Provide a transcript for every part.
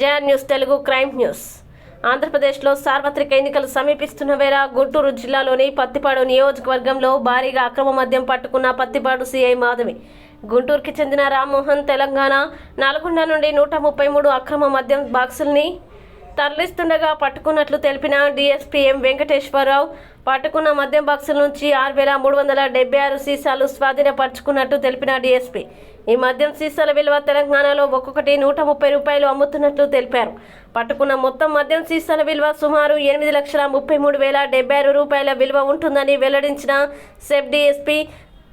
JR news Telugu crime news. ఆంధ్రప్రదేశ్లో సార్వత్రిక ఎన్నికలు సమీపిస్తున్న వేళ గుంటూరు జిల్లాలోని పత్తిపాడు నియోజకవర్గంలో భారీగా అక్రమ మద్యం పట్టుకున్న పత్తిపాడు సీఐ మాధవి. గుంటూరుకి చెందిన రామ్మోహన్ తెలంగాణ నల్గొండ నుండి నూట ముప్పై మూడు అక్రమ మద్యం బాక్సుల్ని తరలిస్తుండగా పట్టుకున్నట్లు తెలిపిన డీఎస్పీ ఎం వెంకటేశ్వరరావు పట్టుకున్న మద్యం బాక్సుల నుంచి ఆరు వేల మూడు వందల డెబ్బై ఆరు సీసాలు స్వాధీనపరుచుకున్నట్టు తెలిపిన డీఎస్పీ. ఈ మద్యం సీసాల విలువ తెలంగాణలో ఒక్కొక్కటి నూట ముప్పై రూపాయలు అమ్ముతున్నట్లు తెలిపారు. పట్టుకున్న మొత్తం మద్యం సీసాల విలువ సుమారు ఎనిమిది లక్షల ముప్పై మూడు వేల డెబ్బై ఆరు రూపాయల విలువ ఉంటుందని వెల్లడించిన సెబ్ డిఎస్పీ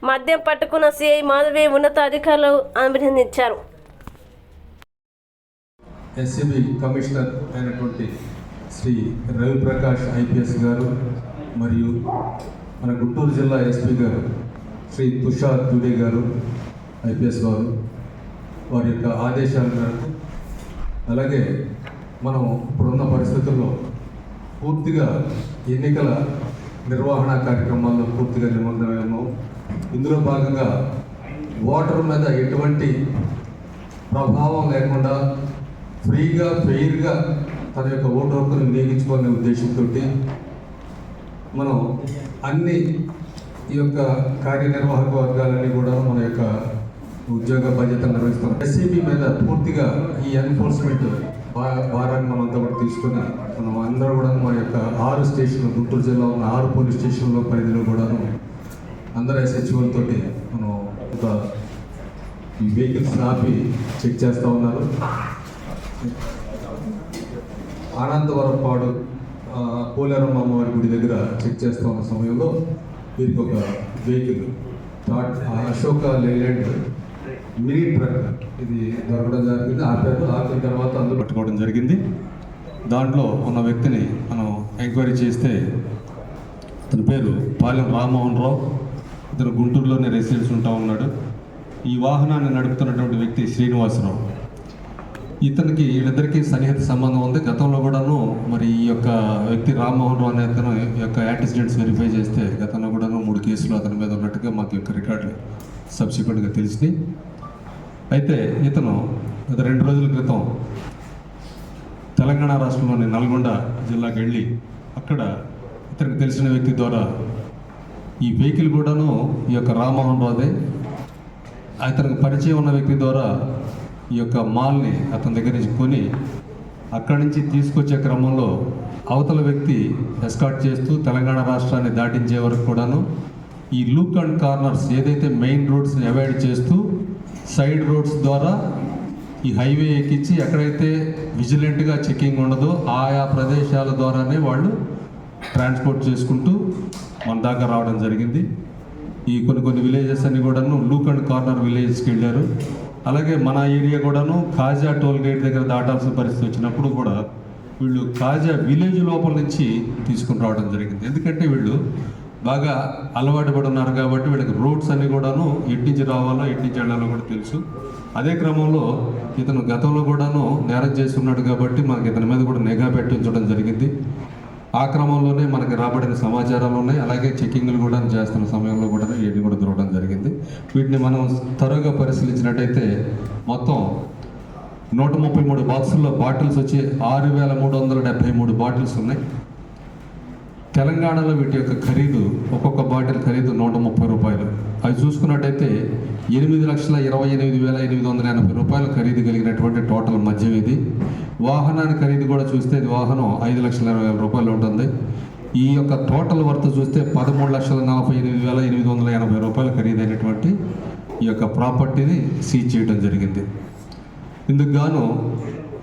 మద్యం పట్టుకున్న సిఐ మాధవి ఉన్నతాధికారులు అభినందించారు. ఎస్సీబీ కమిషనర్ అయినటువంటి శ్రీ రవిప్రకాష్ ఐపీఎస్ గారు మరియు మన గుంటూరు జిల్లా ఎస్పీ గారు శ్రీ తుషార్ దుబే గారు ఐపీఎస్ గారు వారి యొక్క ఆదేశాల మేరకు అలాగే మనం ఇప్పుడున్న పరిస్థితుల్లో పూర్తిగా ఎన్నికల నిర్వహణ కార్యక్రమాల్లో పూర్తిగా నిమగ్నమేమో ఇందులో భాగంగా ఓటర్ మీద ఎటువంటి ప్రభావం లేకుండా ఫ్రీగా ఫెయిర్గా తన యొక్క ఓటు హక్కును వినియోగించుకోవాలనే ఉద్దేశంతో మనం అన్ని ఈ యొక్క కార్యనిర్వాహక వర్గాలన్నీ కూడా మన యొక్క ఉద్యోగ బాధ్యత నిర్వహిస్తున్నాం ఎస్సీబీ మీద పూర్తిగా ఈ ఎన్ఫోర్స్మెంట్ భారాన్ని మనం అంతా కూడా తీసుకొని మనం అందరూ కూడా మన యొక్క ఆరు స్టేషన్లు గుంటూరు జిల్లా ఉన్న ఆరు పోలీస్ స్టేషన్ల పరిధిలో కూడాను అందరు ఎస్హెచ్ఓలతో మనం ఒక ఈ వెహికల్స్ ఆపి చెక్ చేస్తూ ఉన్నారు. ఆనందవరం పాడు పోలేరమ్మ అమ్మవారి గుడి దగ్గర చెక్ చేస్తూ ఉన్న సమయంలో వీరికి ఒక vehicle Ashok Leyland mini truck. ఇది దొరకడం జరిగింది ఆపారు. ఆపిన తర్వాత అందులో పట్టుకోవడం జరిగింది. దాంట్లో ఉన్న వ్యక్తిని మనం ఎంక్వైరీ చేస్తే అతని పేరు పాలెం రామ్మోహన్ రావు. ఇతను గుంటూరులోనే రెసిడెన్స్ ఉంటా ఉన్నాడు. ఈ వాహనాన్ని నడుపుతున్నటువంటి వ్యక్తి శ్రీనివాసరావు. ఇతనికి వీళ్ళిద్దరికీ సన్నిహిత సంబంధం ఉంది. గతంలో కూడాను మరి ఈ యొక్క వ్యక్తి రామ్మోహన్ రావు అనే అతను ఈ యొక్క యాంటిసిడెంట్స్ వెరిఫై చేస్తే గతంలో కూడాను మూడు కేసులు అతని మీద ఉన్నట్టుగా మాకు యొక్క రికార్డులు సబ్సిక్వెంట్గా తెలిసినాయి. అయితే ఇతను గత రెండు రోజుల క్రితం తెలంగాణ రాష్ట్రంలోని నల్గొండ జిల్లాకి వెళ్ళి అక్కడ ఇతనికి తెలిసిన వ్యక్తి ద్వారా ఈ వెహికల్ కూడాను ఈ యొక్క రామ్మోహన్ రావుదే అతనికి పరిచయం ఉన్న వ్యక్తి ద్వారా ఈ యొక్క మాల్ని అతని దగ్గర నుంచి కొని అక్కడి నుంచి తీసుకొచ్చే క్రమంలో అవతల వ్యక్తి ఎస్కాట్ చేస్తూ తెలంగాణ రాష్ట్రాన్ని దాటించే వరకు కూడాను ఈ లూక్ అండ్ కార్నర్స్ ఏదైతే మెయిన్ రోడ్స్ని అవాయిడ్ చేస్తూ సైడ్ రోడ్స్ ద్వారా ఈ హైవే ఎక్కించి ఎక్కడైతే విజిలెంట్గా చెకింగ్ ఉండదో ఆయా ప్రదేశాల ద్వారానే వాళ్ళు ట్రాన్స్పోర్ట్ చేసుకుంటూ మన దాకా రావడం జరిగింది. ఈ కొన్ని కొన్ని విలేజెస్ అన్ని కూడాను లూక్ అండ్ కార్నర్ విలేజెస్కి వెళ్ళారు. అలాగే మన ఏరియా కూడాను కాజా టోల్ గేట్ దగ్గర దాటాల్సిన పరిస్థితి వచ్చినప్పుడు కూడా వీళ్ళు కాజా విలేజ్ లోపల నుంచి తీసుకుని రావడం జరిగింది. ఎందుకంటే వీళ్ళు బాగా అలవాటు పడి ఉన్నారు కాబట్టి వీళ్ళకి రూట్స్ అన్ని కూడాను ఎటు నుంచి రావాలో ఎటు నుంచి వెళ్ళాలో కూడా తెలుసు. అదే క్రమంలో ఇతను గతంలో కూడాను నేరం చేసుకున్నాడు కాబట్టి మనకి ఇతని మీద కూడా నిఘా పెట్టించడం జరిగింది. ఆ క్రమంలోనే మనకి రాబడిన సమాచారాలు ఉన్నాయి. అలాగే చెకింగ్లు కూడా చేస్తున్న సమయంలో కూడా ఇవన్నీ కూడా దొరకడం జరిగింది. వీటిని మనం త్వరగా పరిశీలించినట్టయితే మొత్తం నూట ముప్పై మూడు బాక్సుల్లో బాటిల్స్ వచ్చి ఆరు వేల మూడు వందల డెబ్బై మూడు బాటిల్స్ ఉన్నాయి. తెలంగాణలో వీటి యొక్క ఖరీదు ఒక్కొక్క బాటిల్ ఖరీదు నూట ముప్పై రూపాయలు. అవి చూసుకున్నట్టయితే ఎనిమిది లక్షల ఇరవై ఎనిమిది వేల ఎనిమిది వందల ఎనభై రూపాయలు ఖరీదు కలిగినటువంటి టోటల్ మద్యం ఇది. వాహనాన్ని ఖరీదు కూడా చూస్తే ఇది వాహనం ఐదు లక్షల ఇరవై వేల రూపాయలు ఉంటుంది. ఈ యొక్క టోటల్ వర్త్ చూస్తే పదమూడు లక్షల నలభై ఎనిమిది వేల ఎనిమిది వందల ఎనభై రూపాయలు ఖరీదైనటువంటి ఈ యొక్క ప్రాపర్టీని సీజ్ చేయడం జరిగింది. ఇందుకు గాను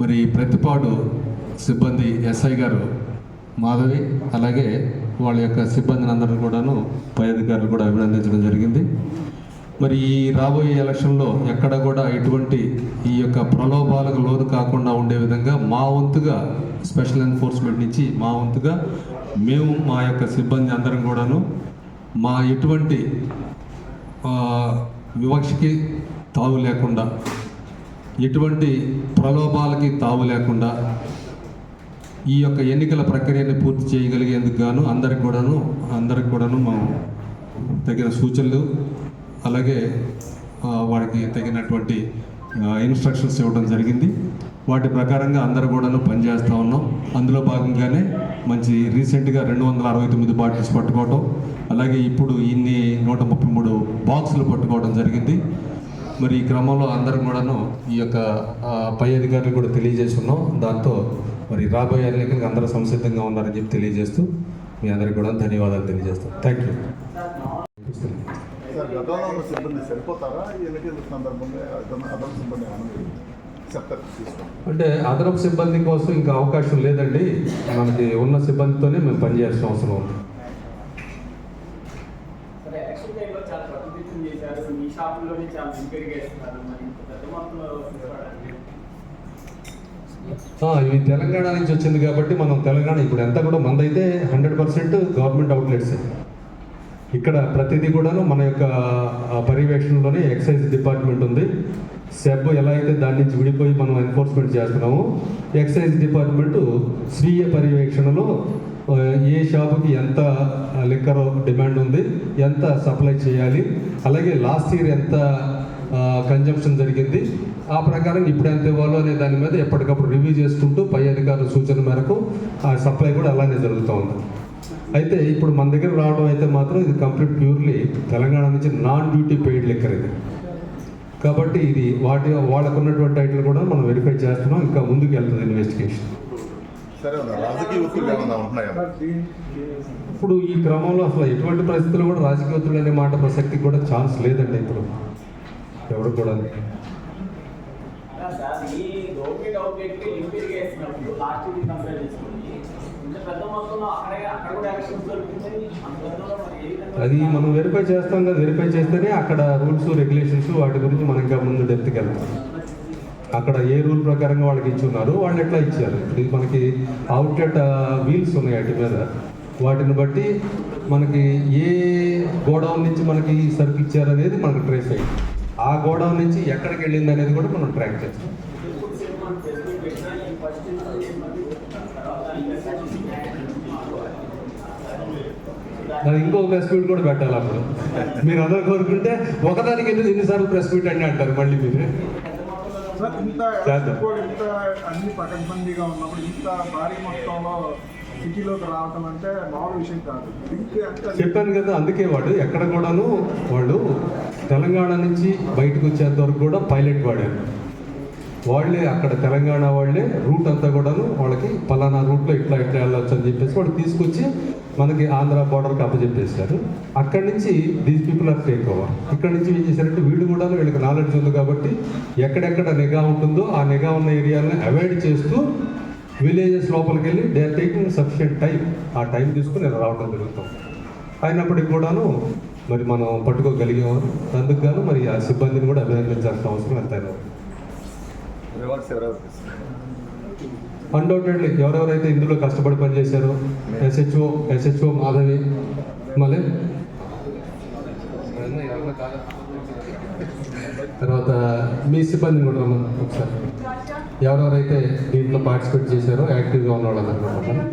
మరి ప్రతిపాడు సిబ్బంది ఎస్ఐ గారు మాధవి అలాగే వాళ్ళ యొక్క సిబ్బందిని అందరూ కూడాను పై అధికారులు కూడా అభినందించడం జరిగింది. మరి ఈ రాబోయే ఎలక్షన్లో ఎక్కడ కూడా ఎటువంటి ఈ యొక్క ప్రలోభాలకు లోను కాకుండా ఉండే విధంగా మా వంతుగా స్పెషల్ ఎన్ఫోర్స్మెంట్ నుంచి మా వంతుగా మేము మా యొక్క సిబ్బంది అందరం కూడాను మా ఎటువంటి వివక్షకి తావు లేకుండా ఎటువంటి ప్రలోభాలకి తావు లేకుండా ఈ యొక్క ఎన్నికల ప్రక్రియని పూర్తి చేయగలిగేందుకు గాను అందరికి కూడాను అందరికి కూడాను మా తగిన సూచనలు అలాగే వాడికి తగినటువంటి ఇన్స్ట్రక్షన్స్ ఇవ్వడం జరిగింది. వాటి ప్రకారంగా అందరు కూడాను పనిచేస్తూ ఉన్నాం. అందులో భాగంగానే మంచి రీసెంట్గా రెండు వందల అరవై తొమ్మిది బాటిల్స్ పట్టుకోవటం అలాగే ఇప్పుడు ఇన్ని నూట ముప్పై మూడు బాక్సులు పట్టుకోవడం జరిగింది. మరి ఈ క్రమంలో అందరం కూడాను ఈ యొక్క పై అధికారులు కూడా తెలియజేస్తున్నాం. దాంతో మరి రాబోయే ఎన్నికలకు అందరూ సంసిద్ధంగా ఉన్నారని చెప్పి తెలియజేస్తూ మీ అందరికీ కూడా ధన్యవాదాలు తెలియజేస్తాం. థ్యాంక్ యూ అంటే అదనపు సిబ్బంది కోసం ఇంకా అవకాశం లేదండి. మనకి ఉన్న సిబ్బందితోనే మేము పనిచేయాల్సిన అవసరం ఉంది సరే ఎలక్షన్ టైంలో చాలా ప్రతినిత్యం చేశారు మీ చాలా ఎంక్వైరీ మరి పెద్ద మొత్తంలో ఇవి తెలంగాణ నుంచి వచ్చింది కాబట్టి మనం తెలంగాణ ఇప్పుడు ఎంత కూడా మందైతే హండ్రెడ్ పర్సెంట్ గవర్నమెంట్ అవుట్లెట్స్ ఇక్కడ ప్రతిదీ కూడాను మన యొక్క పర్యవేక్షణలోనే ఎక్సైజ్ డిపార్ట్మెంట్ ఉంది. సెబ్ ఎలా అయితే దాని నుంచి విడిపోయి మనం ఎన్ఫోర్స్మెంట్ చేస్తున్నామో ఎక్సైజ్ డిపార్ట్మెంట్ స్వీయ పర్యవేక్షణలో ఏ షాపుకి ఎంత లిక్కర్ డిమాండ్ ఉంది ఎంత సప్లై చేయాలి అలాగే లాస్ట్ ఇయర్ ఎంత కన్జంప్షన్ జరిగింది ఆ ప్రకారం ఇప్పుడు ఎంత ఇవ్వాలో అనే దాని మీద ఎప్పటికప్పుడు రివ్యూ చేసుకుంటూ పై అధికారుల సూచన మేరకు ఆ సప్లై కూడా అలానే జరుగుతూ ఉంది. అయితే ఇప్పుడు మన దగ్గర రావడం అయితే మాత్రం ఇది కంప్లీట్ ప్యూర్లీ తెలంగాణ నుంచి నాన్ డ్యూటీ పెయిడ్ లెక్కర్ ఇది. కాబట్టి ఇది వాటి వాళ్ళకున్నటువంటి టైటిల్ కూడా మనం వెరిఫై చేస్తున్నాం ఇంకా ముందుకు వెళ్తుంది ఇన్వెస్టిగేషన్ సరే ఉందా రాజకీయ ఒత్తిడి ఏమైనా ఉంటున్నాయా? ఇప్పుడు ఈ క్రమంలో అసలు ఎటువంటి పరిస్థితులు కూడా రాజకీయ ఒత్తిడి అనే మాట ప్రసక్తికి కూడా ఛాన్స్ లేదండి ఇప్పుడు. ఎవరు కూడా. అది మనం వెరిఫై చేస్తాం కదా వెరిఫై చేస్తేనే అక్కడ రూల్స్ రెగ్యులేషన్స్ వాటి గురించి మనం ఇంకా ముందు డెప్త్కి వెళ్తాం. అక్కడ ఏ రూల్ ప్రకారంగా వాళ్ళకి ఇచ్చున్నారు వాళ్ళు ఎట్లా ఇచ్చారు? ఇది మనకి అవుట్లెట్ వీల్స్ ఉన్నాయి వాటి మీద. వాటిని బట్టి మనకి ఏ గోడౌన్ నుంచి మనకి సరుకు ఇచ్చారు అనేది మనకు ట్రేస్ అయ్యింది. ఆ గోడౌన్ నుంచి ఎక్కడికి వెళ్ళింది అనేది కూడా మనం ట్రాక్ చేస్తాం. అది ఇంకో ప్రెస్ మీట్ కూడా పెట్టాలి అప్పుడు. మీరు అందరూ కోరుకుంటే ఒకదానికి ఎన్ని ఎన్నిసార్లు ప్రెస్ మీట్ అని అంటారు మళ్ళీ మీరు. సార్ ఇంత ఇంత అన్ని పకడ్బందీగా ఉన్నప్పుడు ఇంత భారీ మొత్తంలో సిటీలోకి రావటం అంటే మామూలు విషయం కాదు. చెప్పాను కదా అందుకే వాడు ఎక్కడ కూడాను వాళ్ళు తెలంగాణ నుంచి బయటకు వచ్చేంత వరకు కూడా పైలట్ వాడారు వాళ్ళే అక్కడ తెలంగాణ వాళ్ళే రూట్ అంతా కూడాను వాళ్ళకి పలానా రూట్లో ఇట్లా ఇట్లా వెళ్ళొచ్చు అని చెప్పేసి వాళ్ళు తీసుకొచ్చి మనకి ఆంధ్ర బోర్డర్కి అప్పచెప్పేశారు. అక్కడి నుంచి these people are take over ఇక్కడ నుంచి ఏం చేశారంటే వీళ్ళు కూడా వీళ్ళకి నాలెడ్జ్ ఉంది కాబట్టి ఎక్కడెక్కడ నిఘా ఉంటుందో ఆ నిఘా ఉన్న ఏరియాలను అవాయిడ్ చేస్తూ విలేజెస్ లోపలికి వెళ్ళి they are taking sufficient time ఆ టైం తీసుకుని రావడం జరుగుతాం అయినప్పటికి కూడాను మరి మనం పట్టుకోగలిగాము అందుకు గాను మరి ఆ సిబ్బందిని కూడా అభినందించాల్సిన అవసరం ఎంతైనా రివార్డ్స్ ఎవరెవరు తీసుకున్నారు? అన్డౌటెడ్లీ ఎవరెవరైతే ఇందులో కష్టపడి పనిచేశారో ఎస్హెచ్ఓ ఎస్హెచ్ఓ మాధవి మళ్ళీ? తర్వాత మీ సిబ్బందిని కూడా ఒకసారి. ఎవరెవరైతే దీంట్లో పార్టిసిపేట్ చేశారో యాక్టివ్గా ఉన్న అనుకుంటున్నాను